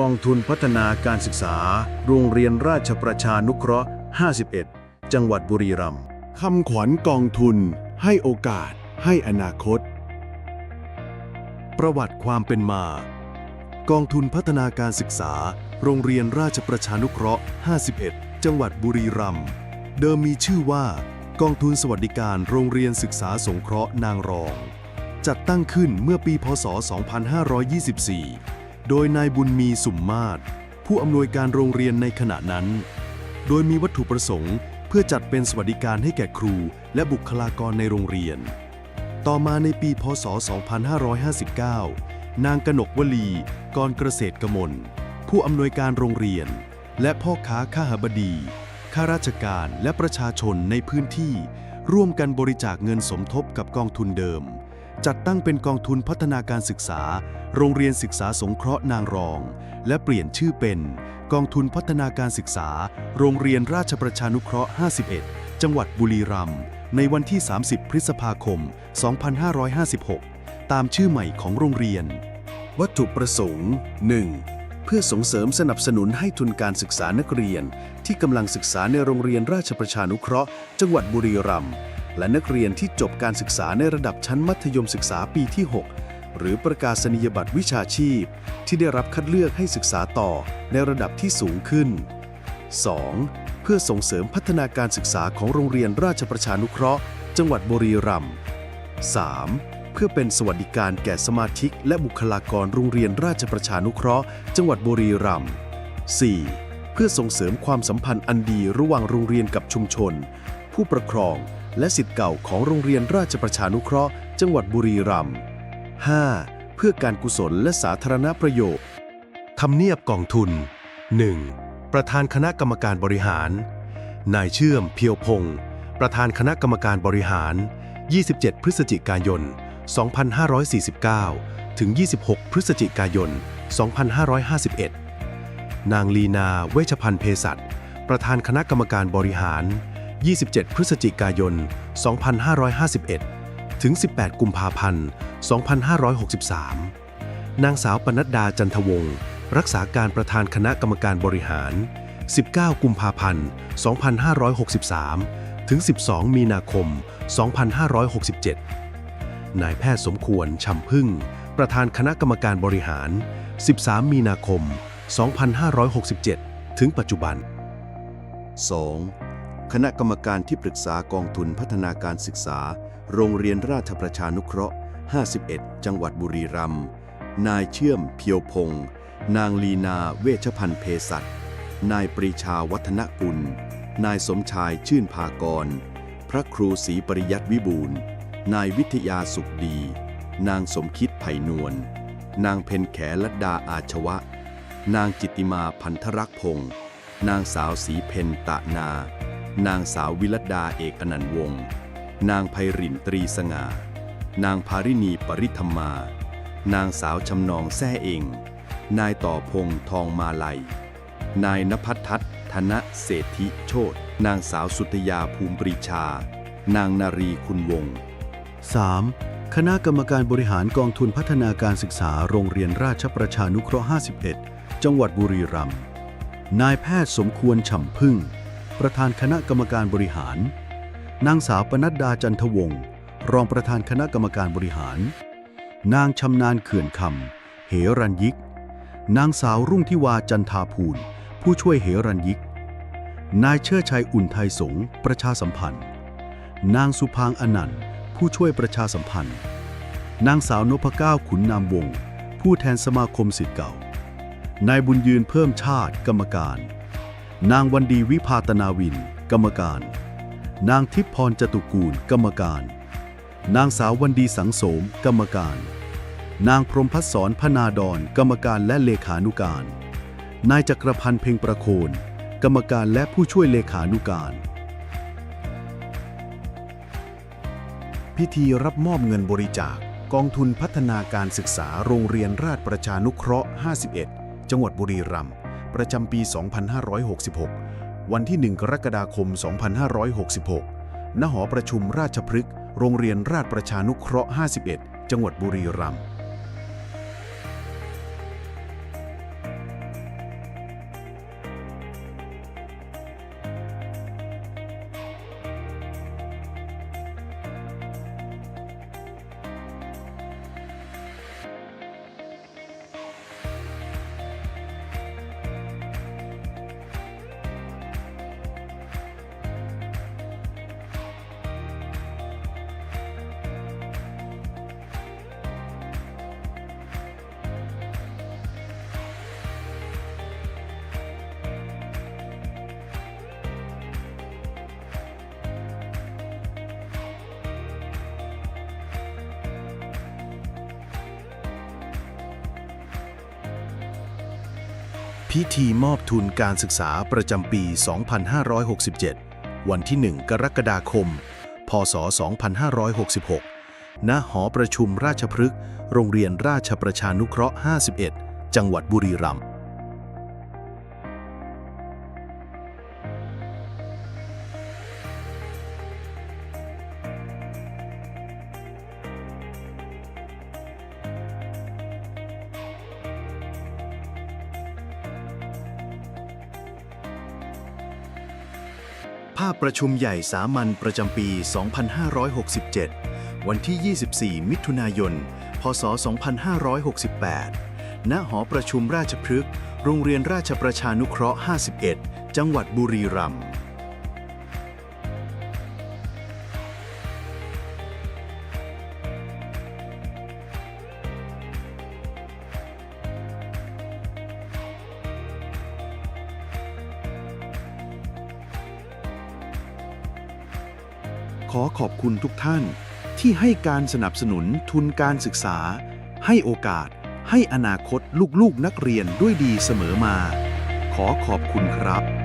กองทุนพัฒนาการศึกษา โรงเรียนราชประชานุเคราะห์ 51 จังหวัดบุรีรัมย์คำขวัญกองทุน ให้โอกาส ให้อนาคต ประวัติความเป็นมา กองทุนพัฒนาการศึกษา โรงเรียนราชประชานุเคราะห์ 51 จังหวัดบุรีรัมย์เดิมมีชื่อว่า กองทุนสวัสดิการโรงเรียนศึกษาสงเคราะห์นางรอง จัดตั้งขึ้นเมื่อปีพศ 2524 โดยนายบุญมีสุมมาศผู้อำนวยการโรงเรียนในขณะนั้น โดยมีวัตถุประสงค์เพื่อจัดเป็นสวัสดิการให้แก่ครูและบุคลากรในโรงเรียน ต่อมาในปี พศ 2559 นางกนกวลี กรเกษตรกมล ผู้อำนวยการโรงเรียน และพ่อค้าข้าหบดีข้าราชการและประชาชนในพื้นที่ ร่วมกันบริจาคเงินสมทบกับกองทุนเดิม จัดตั้งเป็นกองทุนพัฒนาการศึกษา โรงเรียนศึกษาสงเคราะห์นางรอง และเปลี่ยนชื่อเป็น กองทุนพัฒนาการศึกษา โรงเรียนราชประชานุเคราะห์ 51 จังหวัดบุรีรัมย์ในวันที่ 30 พฤษภาคม 2556 ตามชื่อใหม่ของโรงเรียน วัตถุประสงค์ 1. เพื่อส่งเสริมสนับสนุนให้ทุนการศึกษานักเรียน ที่กำลังศึกษาในโรงเรียนราชประชานุเคราะห์ จังหวัดบุรีรัมย์ และนักเรียนที่จบการศึกษาในระดับชั้นมัธยมศึกษาปีที่ 6 หรือประกาศนียบัตรวิชาชีพ ที่ได้รับคัดเลือกให้ศึกษาต่อในระดับที่สูงขึ้น 2. เพื่อส่งเสริมพัฒนาการศึกษาของโรงเรียนราชประชานุเคราะห์ จังหวัดบุรีรัมย์ 3. เพื่อเป็นสวัสดิการแก่สมาชิก และบุคลากรโรงเรียนราชประชานุเคราะห์ จังหวัดบุรีรัมย์ 4. เพื่อส่งเสริมความสัมพันธ์อันดีระหว่างโรงเรียนกับชุมชน ผู้ปกครอง และสิทธิ์เก่าของโรงเรียนราชประชานุเคราะห์ จังหวัดบุรีรัมย์ 5. เพื่อการกุศลและสาธารณประโยชน์ทำเนียบกองทุน 1. ประธานคณะกรรมการบริหาร นายเชื่อมเพียวพงศ์ประธานคณะกรรมการบริหาร 27 พฤศจิกายน 2549 ถึง 26 พฤศจิกายน 2551 นางลีนา เวชพันธ์เภสัชประธานคณะกรรมการบริหาร 27 พฤศจิกายน 2551 ถึง 18 กุมภาพันธ์ 2563 นางสาวปนัดดาจันทวงศ์รักษาการประธานคณะกรรมการบริหาร 19 กุมภาพันธ์ 2563 ถึง 12 มีนาคม 2567 นายแพทย์สมควรชำพึ่ง ประธานคณะกรรมการบริหาร 13 มีนาคม 2567 ถึงปัจจุบัน 2. คณะกรรมการที่ปรึกษากองทุนพัฒนาการศึกษา โรงเรียนราชประชานุเคราะห์ 51 จังหวัดบุรีรัมย์ นายเชื่อมเพียวพงศ์นางลีนาเวชพันธ์เภสัชนายปรีชาวัฒนกุล นายสมชายชื่นภากร พระครูศรีปริยัติวิบูลนายวิทยาสุขดี นางสมคิดไผ่นวล นางเพนแขลัดดาอาชวะ นางจิตติมาพันธรักพงศ์นางสาวศรีเพนตะนา นางสาววิลดาเอกอนันต์วงศ์ นางไพรินตรีสง่า นางภาริณีปริธรรมา นางสาวชำนองแซ่เอง นายต่อพงษ์ทองมาลัย นายนภัททัศธนเศรษฐิโชตนางสาวสุตยาภูมิปรีชา นางนารีคุณวงศ์ 3. คณะกรรมการบริหารกองทุนพัฒนาการศึกษาโรงเรียนราชประชานุเคราะห์ 51 จังหวัดบุรีรัมย์ นายแพทย์สมควรฉ่ำพึ่ง ประธานคณะกรรมการบริหาร นางสาวปนัดดาจันทวงศ์รองประธานคณะกรรมการบริหาร นางชำนาญเขื่อนคำ เหรัญยิก นางสาวรุ่งทิวาจันทาภูล ผู้ช่วยเหรัญยิก นายเชิดชัยอุ่นไทยสงประชาสัมพันธ์ นางสุพางอนันต์ ผู้ช่วยประชาสัมพันธ์ นางสาวนพเก้าขุนนามวงศ์ผู้แทนสมาคมสิทธิ์เก่า นายบุญยืนเพิ่มชาติกรรมการ นางวันดีวิพาตนาวิน กรรมการ นางทิพพรจตุกูล กรรมการ นางสาววันดีสังโสม กรรมการ นางพรหมพัฒสอนพนาดอนกรรมการและเลขานุการ นายจักรพันธ์เพ็งประโคน กรรมการและผู้ช่วยเลขานุการ พิธีรับมอบเงินบริจาคกองทุนพัฒนาการศึกษาโรงเรียนราชประชานุเคราะห์ 51 จังหวัดบุรีรัมย์ ประจำปี 2566 วันที่ 1 กรกฎาคม 2566 ณ หอประชุมราชพฤกษ์ โรงเรียนราชประชานุเคราะห์ 51 จังหวัดบุรีรัมย์ พิธีมอบทุนการศึกษาประจำปี 2567 วันที่ 1 กรกฎาคม พศ 2566 ณ หอประชุมราชพฤกษ์ โรงเรียนราชประชานุเคราะห์ 51 จังหวัดบุรีรัมย์ ภาพประชุมใหญ่สามัญประจำปี 2567 วันที่ 24 มิถุนายน พศ 2568 ณ หอประชุมราชพฤกษ์ โรงเรียนราชประชานุเคราะห์ 51 จังหวัดบุรีรัมย์ อขอบคุณทุกท่าน ที่ให้การสนับสนุนทุนการศึกษา ให้โอกาส ให้อนาคตลูกๆนักเรียนด้วยดีเสมอมา ขอขอบคุณครับ